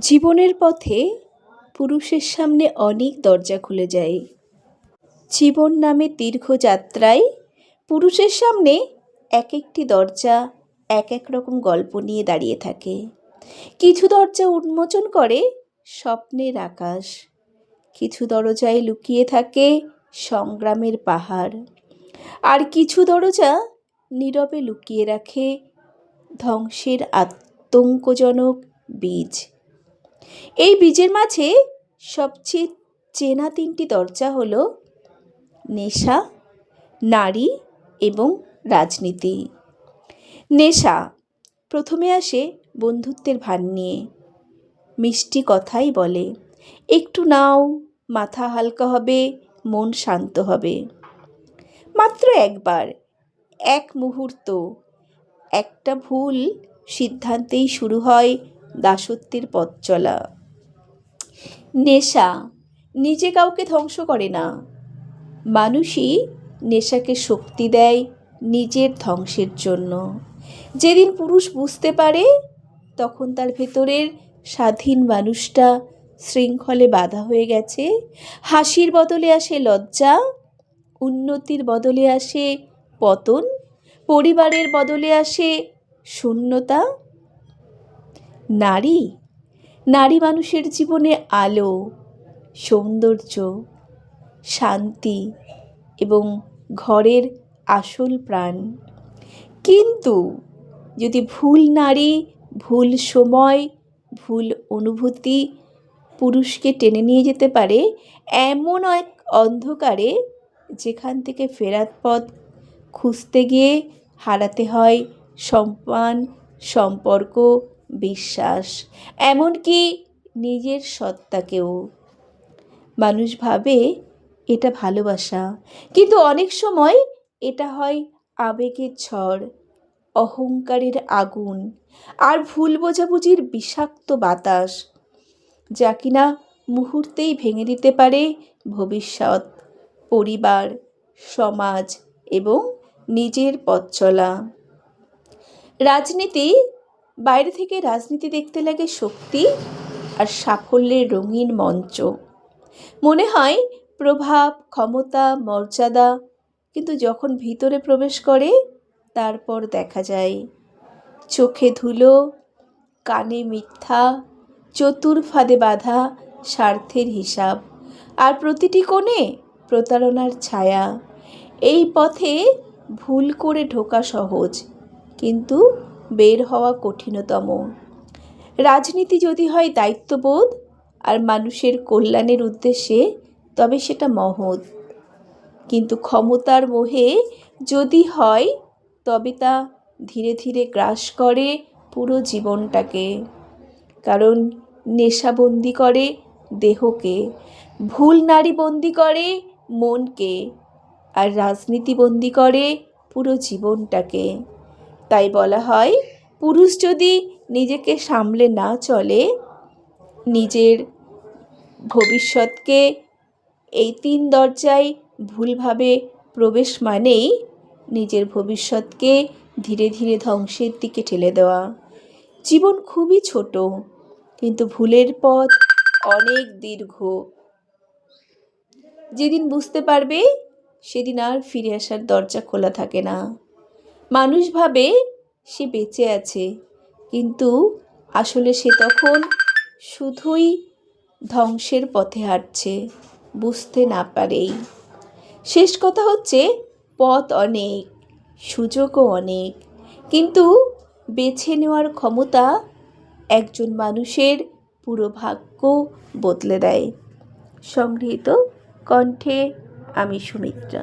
জীবনের পথে পুরুষের সামনে অনেক দরজা খুলে যায়। জীবন নামে দীর্ঘ যাত্রায় পুরুষের সামনে এক একটি দরজা এক এক রকম গল্প নিয়ে দাঁড়িয়ে থাকে। কিছু দরজা উন্মোচন করে স্বপ্নের আকাশ, কিছু দরজায় লুকিয়ে থাকে সংগ্রামের পাহাড়, আর কিছু দরজা নীরবে লুকিয়ে রাখে ধ্বংসের আতঙ্কজনক বীজ। এই বীজের মাঝে সবচেয়ে চেনা তিনটি দরজা হল নেশা, নারী এবং রাজনীতি। নেশা প্রথমে আসে বন্ধুত্বের ভান নিয়ে। মিষ্টি কথাই বলে, একটু নাও, মাথা হালকা হবে, মন শান্ত হবে। মাত্র একবার, এক মুহূর্ত, একটা ভুল সিদ্ধান্তেই শুরু হয় দাসত্বের পথ চলা। নেশা নিজে কাউকে ধ্বংস করে না। মানুষই নেশাকে শক্তি দেয় নিজের ধ্বংসের জন্য। যেদিন পুরুষ বুঝতে পারে, তখন তার ভেতরের স্বাধীন মানুষটা শৃঙ্খলে বাধা হয়ে গেছে। হাসির বদলে আসে লজ্জা, উন্নতির বদলে আসে পতন, পরিবারের বদলে আসে শূন্যতা। নারী? নারী মানুষের জীবনে আলো, সৌন্দর্য, শান্তি এবং ঘরের আসল প্রাণ। কিন্তু যদি ভুল নারী, ভুল সময়, ভুল অনুভূতি পুরুষকে টেনে নিয়ে যেতে পারে, এমন এক অন্ধকারে যেখান থেকে ফেরার পথ খুঁজতে গিয়ে হারাতে হয় সম্মান, সম্পর্ক বিশ্বাস, এমনকি নিজের সত্তাকেও। মানুষ ভাবে এটা ভালোবাসা, কিন্তু অনেক সময় এটা হয় আবেগের ঝড়, অহংকারের আগুন আর ভুল বোঝাবুঝির বিষাক্ত বাতাস, যা কিনা মুহূর্তেই ভেঙে দিতে পারে ভবিষ্যৎ, পরিবার, সমাজ এবং নিজের পথ চলা। রাজনীতি বাইরে থেকে রাজনীতি দেখতে লাগে শক্তি আর সাফল্যের রঙিন মঞ্চ। মনে হয় প্রভাব, ক্ষমতা, মর্যাদা, কিন্তু যখন ভিতরে প্রবেশ করে, তারপর দেখা যায় চোখে ধুলো, কানে মিথ্যা, চতুর ফাঁদে বাঁধা স্বার্থের হিসাব। আর প্রতিটি কোণে প্রতারণার ছায়া। এই পথে ভুল করে ঢোকা সহজ, কিন্তু বের হওয়া কঠিনতম। রাজনীতি যদি হয় দায়িত্ববোধ আর মানুষের কল্যাণের উদ্দেশ্যে, তবে সেটা মহৎ। কিন্তু ক্ষমতার মোহে যদি হয়, তবে তা ধীরে ধীরে গ্রাস করে পুরো জীবনটাকে। কারণ নেশাবন্দি করে দেহকে, ভুল নারী বন্দি করে মনকে, আর রাজনীতি বন্দি করে পুরো জীবনটাকে। তাই বলা হয়, পুরুষ যদি নিজেকে সামলে না চলে, নিজের ভবিষ্যৎকে এই তিন দরজায় ভুলভাবে প্রবেশ মানেই নিজের ভবিষ্যৎকে ধীরে ধীরে ধ্বংসের দিকে ঠেলে দেওয়া। জীবন খুবই ছোট, কিন্তু ভুলের পথ অনেক দীর্ঘ। যেদিন বুঝতে পারবে, সেদিন আর ফিরে আসার দরজা খোলা থাকে না। মানুষ ভাবে সে বেঁচে আছে, কিন্তু আসলে সে তখন শুধুই ধ্বংসের পথে হাঁটছে, বুঝতে না পারেই। শেষ কথা হচ্ছে, পথ অনেক, সুযোগও অনেক, কিন্তু বেছে নেওয়ার ক্ষমতা একজন মানুষের পুরো ভাগ্য বদলে দেয়। সংগৃহীত কণ্ঠে আমি সুমিত্রা।